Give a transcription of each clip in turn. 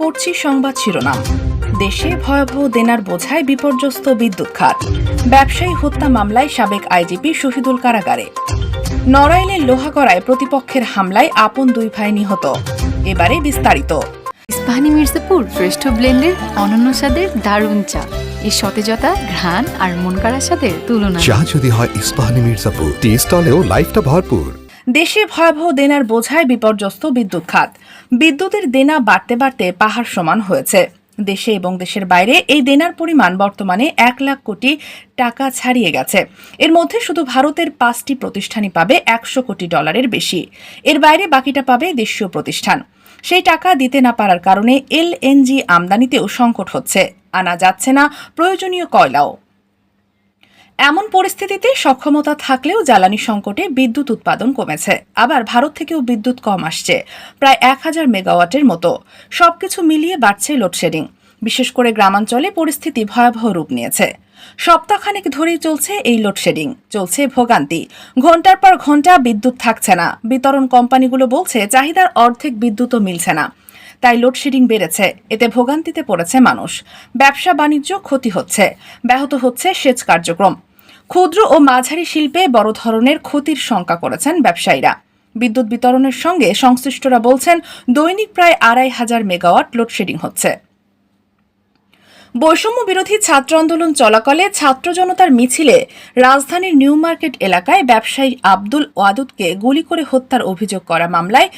পড়ছি সংবাদ শিরোনাম। দেশে ভয়াবহ দেনার বোঝায় বিপর্যস্ত বিদ্যুৎ খাত। ব্যবসায়ী হত্যা মামলায় সাবেক আইজিপি শহীদুল কারাগারে। নড়াইলের লোহাগড়ায় প্রতিপক্ষের হামলায় আপন দুই ভাই নিহত। এবারে বিস্তারিত। ইস্পাহানি মির্জাপুর শ্রেষ্ঠ ব্লেন্ডের অনন্য স্বাদের দারুণ চা। এই সতেজতা ঘ্রাণ আর মন কাড়া স্বাদের তুলনা। চা যদি হয় ইস্পাহানি মির্জাপুর টি স্টলেও লাইফটা ভরপুর। দেশে ভয়াবহ দেনার বোঝায় বিপর্যস্ত বিদ্যুৎ খাত। বিদ্যুতের দেনা বাড়তে বাড়তে পাহাড় সমান হয়েছে। দেশে এবং দেশের বাইরে এই দেনার পরিমাণ বর্তমানে এক লাখ কোটি টাকা ছাড়িয়ে গেছে। এর মধ্যে শুধু ভারতের পাঁচটি প্রতিষ্ঠানই পাবে একশো কোটি ডলারের বেশি। এর বাইরে বাকিটা পাবে দেশীয় প্রতিষ্ঠান। সেই টাকা দিতে না পারার কারণে এলএনজি আমদানিতেও সংকট হচ্ছে। আনা যাচ্ছে না প্রয়োজনীয় কয়লাও। এমন পরিস্থিতিতে সক্ষমতা থাকলেও জ্বালানি সংকটে বিদ্যুৎ উৎপাদন কমেছে। আবার ভারত থেকেও বিদ্যুৎ কম আসছে, প্রায় এক হাজার মেগাওয়াটের মতো। সবকিছু মিলিয়ে বাড়ছে লোডশেডিং। বিশেষ করে গ্রামাঞ্চলে পরিস্থিতি ভয়াবহ রূপ নিয়েছে। সপ্তাহখানেক ধরেই চলছে এই লোডশেডিং। চলছে ভোগান্তি। ঘণ্টার পর ঘণ্টা বিদ্যুৎ থাকছে না। বিতরণ কোম্পানিগুলো বলছে, চাহিদার অর্ধেক বিদ্যুৎও মিলছে না। তাই লোডশেডিং বেড়েছে। এতে ভোগান্তিতে পড়েছে মানুষ। ব্যবসা বাণিজ্য ক্ষতি হচ্ছে। ব্যাহত হচ্ছে সেচ কার্যক্রম। ক্ষুদ্র ও মাঝারি শিল্পে বড় ধরনের ক্ষতির শঙ্কা করেছেন ব্যবসায়ীরা। বিদ্যুৎ বিতরণের সঙ্গে সংশ্লিষ্টরা বলছেন, দৈনিক প্রায় আড়াই হাজার মেগাওয়াট লোডশেডিং হচ্ছে। বৈষম্য বিরোধী ছাত্র আন্দোলন চলাকালে ছাত্র জনতার মিছিলে রাজধানীর নিউ মার্কেট এলাকায় ব্যবসায়ী আব্দুল ওয়াদুদকে গুলি করে হত্যার অভিযোগ করা মামলায়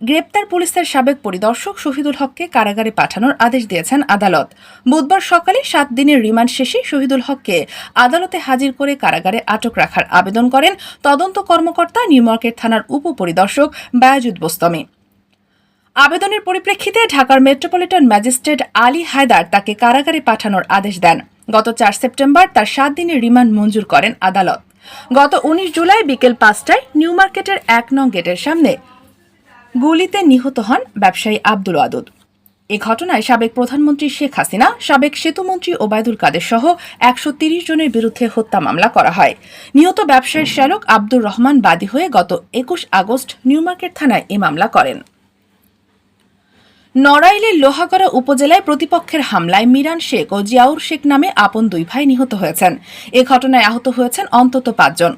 গ্রেপ্তার পুলিশের সাবেক পরিদর্শক শহীদুল হককে কারাগারে পাঠানোর আদেশ দিয়েছেন আদালত। বুধবার সকালে সাত দিনের রিমান্ড শেষে শহীদুল হককে আদালতে হাজির করে কারাগারে আটক রাখার আবেদন করেন তদন্ত কর্মকর্তা, নিউ মার্কেট থানার উপপরিদর্শক বায়াজুদ বোস্তমি। আবেদনের পরিপ্রেক্ষিতে ঢাকার মেট্রোপলিটন ম্যাজিস্ট্রেট আলী হায়দার তাকে কারাগারে পাঠানোর আদেশ দেন। গত চার সেপ্টেম্বর তার সাত দিনের রিমান্ড মঞ্জুর করেন আদালত। গত উনিশ জুলাই বিকেল পাঁচটায় নিউ মার্কেটের এক নং গেটের সামনে গুলিতে নিহত হন ব্যবসায়ী আব্দুল আদুদ এ ঘটনায় সাবেক প্রধানমন্ত্রী শেখ হাসিনা, সাবেক সেতুমন্ত্রী ওবায়দুল কাদের সহ একশো তিরিশ জনের বিরুদ্ধে হত্যা মামলা করা হয়। নিহত ব্যবসায়ীর শ্যালক আব্দুর রহমান বাদী হয়ে গত একুশ আগস্ট নিউ মার্কেট থানায় এ মামলা করেন। নড়াইলের লোহাগড়া উপজেলায় প্রতিপক্ষের হামলায় মিরান শেখ ও জিয়াউর শেখ নামে আপন দুই ভাই নিহত হয়েছেন। এ ঘটনায় আহত হয়েছেন অন্তত পাঁচজন।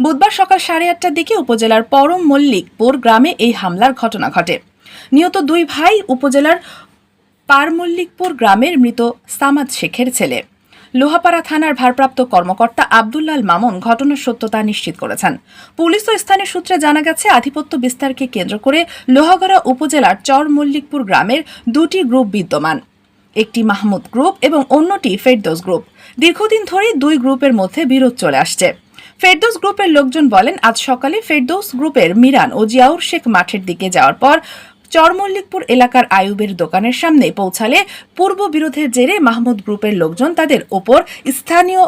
বুধবার সকাল সাড়ে আটটার দিকে উপজেলার পরম মল্লিকপুর গ্রামে এই হামলার ঘটনা ঘটে। নিহত দুই ভাই উপজেলার পারমল্লিকপুর গ্রামের মৃত সামাদ শেখের ছেলে। লোহাপাড়া থানার ভারপ্রাপ্ত কর্মকর্তা আবদুল্লাল মামুন ঘটনার সত্যতা নিশ্চিত করেছেন। পুলিশ ও স্থানীয় সূত্রে জানা গেছে, আধিপত্য বিস্তারকে কেন্দ্র করে লোহাগড়া উপজেলার চর মল্লিকপুর গ্রামের দুটি গ্রুপ বিদ্যমান। একটি মাহমুদ গ্রুপ এবং অন্যটি ফেরদোস গ্রুপ। দীর্ঘদিন ধরে দুই গ্রুপের মধ্যে বিরোধ চলে আসছে। ফেরদৌস গ্রুপের লোকজন বলেন, আজ সকালে ফেরদৌস গ্রুপের মিরান ও জিয়াউর শেখ মাঠের দিকে যাওয়ার পর চরমল্লিকপুর এলাকার আয়ুবের দোকানের সামনে পৌঁছালে পূর্ব বিরোধের জেরে মাহমুদ গ্রুপের লোকজন তাদের ওপর স্থানীয়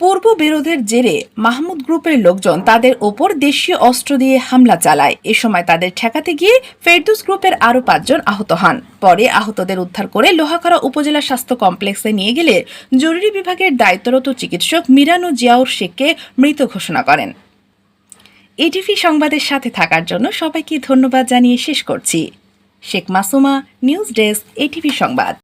পূর্ব বিরোধের জেরে মাহমুদ গ্রুপের লোকজন তাদের ওপর দেশীয় অস্ত্র দিয়ে হামলা চালায়। এ সময় তাদের ঠেকাতে গিয়ে ফেরদুস গ্রুপের আরও পাঁচজন আহত হন। পরে আহতদের উদ্ধার করে লোহাকারা উপজেলা স্বাস্থ্য কমপ্লেক্সে নিয়ে গেলে জরুরি বিভাগের দায়িত্বরত চিকিৎসক মিরানু জিয়াউর শেখকে মৃত ঘোষণা করেন। এটিভি সংবাদের সাথে থাকার জন্য সবাইকে ধন্যবাদ জানিয়ে শেষ করছি। Sheikh Masuma, news desk ATV সংবাদ।